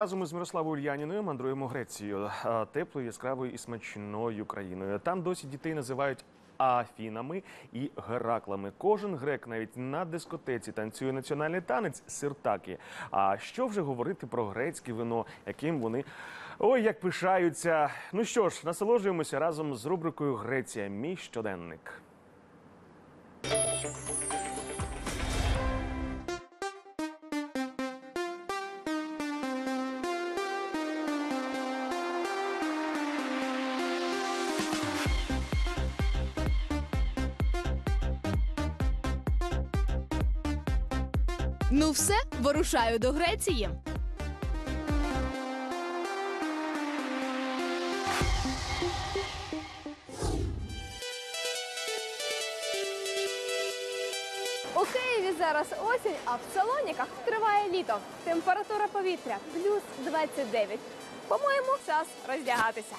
Разом із Мирославою Ульяніною мандруємо Грецією, теплою, яскравою і смачною країною. Там досі дітей називають афінами і гераклами. Кожен грек навіть на дискотеці танцює національний танець сиртаки. А що вже говорити про грецьке вино, яким вони ой як пишаються. Ну що ж, насолоджуємося разом з рубрикою Греція. Мій щоденник. Ну все, вирушаю до Греції. У Києві зараз осінь, а в Салоніках триває літо. Температура повітря плюс 29. По-моєму, час роздягатися.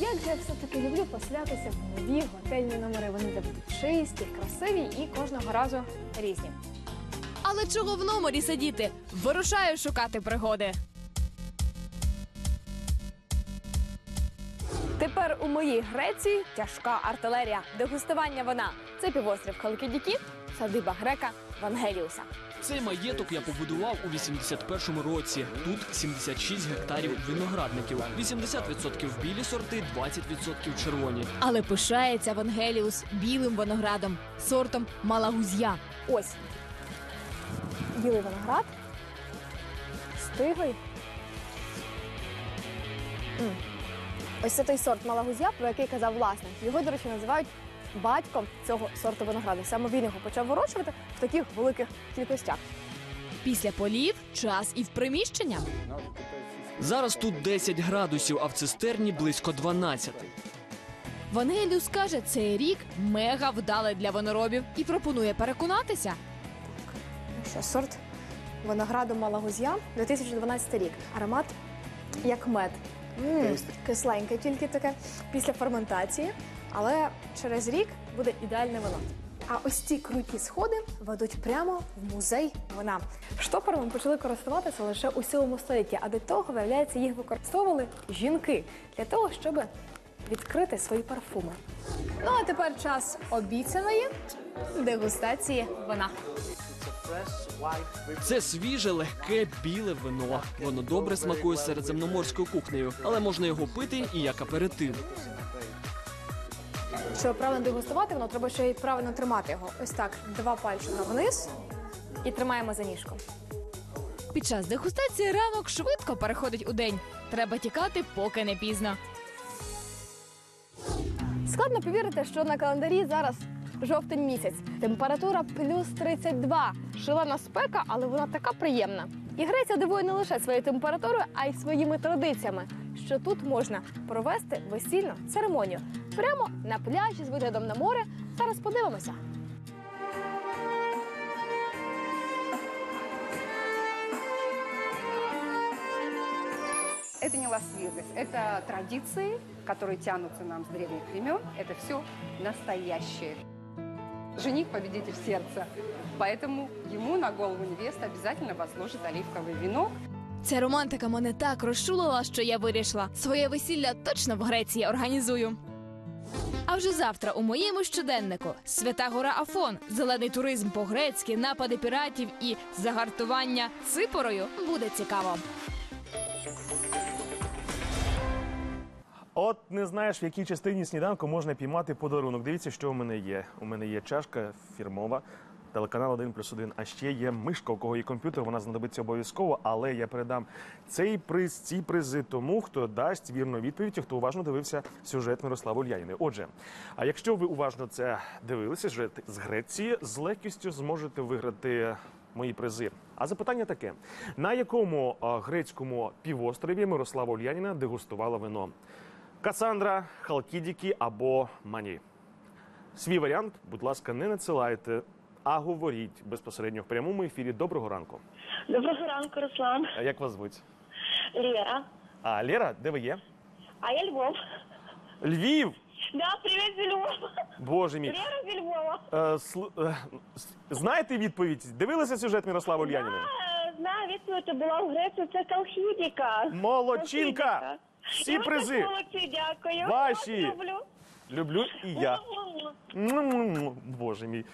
Як же я все-таки люблю поселятися в нові готельні номери. Вони завжди чисті, красиві і кожного разу різні. Але чого в номері сидіти? Вирушаю шукати пригоди. Тепер у моїй Греції тяжка артилерія, дегустування вина. Це півострів Халкідікі, садиба грека Вангеліуса. Цей маєток я побудував у 81-му році. Тут 76 гектарів виноградників, 80% білі сорти, 20% червоні. Але пишається Вангеліус білим виноградом, сортом Малагузя. Ось білий виноград, стиглий. М. Ось це той сорт Малагузя, про який казав власник. Його, до речі, називають батьком цього сорту винограду. Саме він його почав вирощувати в таких великих кількостях. Після полів час і в приміщення. Зараз тут 10 градусів, а в цистерні близько 12. Вангеліус каже, цей рік мега вдалий для виноробів і пропонує переконатися. Ну Що сорт винограду Малагузя 2012 рік. Аромат як мед. М, Кисленьке тільки таке після ферментації, але через рік буде ідеальне вино. А ось ці круті сходи ведуть прямо в музей вина. Штопорами почали користуватися лише у 7 столітті, а до того, виявляється, їх використовували жінки для того, щоб відкрити свої парфуми. Ну а тепер час обіцяної дегустації вина. Це свіже, легке, біле вино. Воно добре смакує середземноморською кухнею, але можна його пити і як аперитив. Щоб правильно дегустувати, воно треба ще й правильно тримати його. Ось так, два пальчика вниз і тримаємо за ніжку. Під час дегустації ранок швидко переходить у день. Треба тікати, поки не пізно. Складно повірити, що на календарі зараз жовтень місяць. Температура плюс 32. Шалена спека, але вона така приємна. І Греція дивує не лише своєю температурою, а й своїми традиціями, що тут можна провести весільну церемонію прямо на пляжі з виглядом на море. Зараз подивимося. Это не Лас-Вегас, это традиции, которые тянутся нам с древних времен. Это все настоящее. Жених – победитель сердца, поэтому ему на голову невеста обязательно возложит оливковый венок. Ця романтика мене так розчулила, що я вирішила. Своє весілля точно в Греції організую. А вже завтра у моєму щоденнику Свята Гора Афон, зелений туризм по-грецьки, напади піратів і загартування ципорою буде цікаво. От не знаєш, в якій частині сніданку можна піймати подарунок. Дивіться, що у мене є. У мене є чашка фірмова. Телеканал 1 плюс 1, а ще є мишка, у кого є комп'ютер, вона знадобиться обов'язково, але я передам цей приз, ці призи тому, хто дасть вірну відповідь, хто уважно дивився сюжет Мирослави Ульянівни. Отже, а якщо ви уважно це дивилися, сюжет з Греції, з легкістю зможете виграти мої призи. А запитання таке: на якому грецькому півострові Мирослава Ульяніна дегустувала вино? Касандра, Халкідікі або Мані. Свій варіант, будь ласка, не надсилайте, а говоріть безпосередньо в прямому ефірі. Доброго ранку. Доброго ранку, Руслан. А Як вас звуть? Лера. А Лера, де ви є? А я Львов. Львів. Да, привіт Львова. Боже мій. Лера зі Львова. Е, сл... е, Знаєте відповідь? Дивилися сюжет Мирослава Ульяніна? Да, знаю, відповідь була у Греції, це Калхідіка. Молодчинка! Всі призи молодці, дякую. Ваші. Я вас люблю. люблю і я. Боже мій.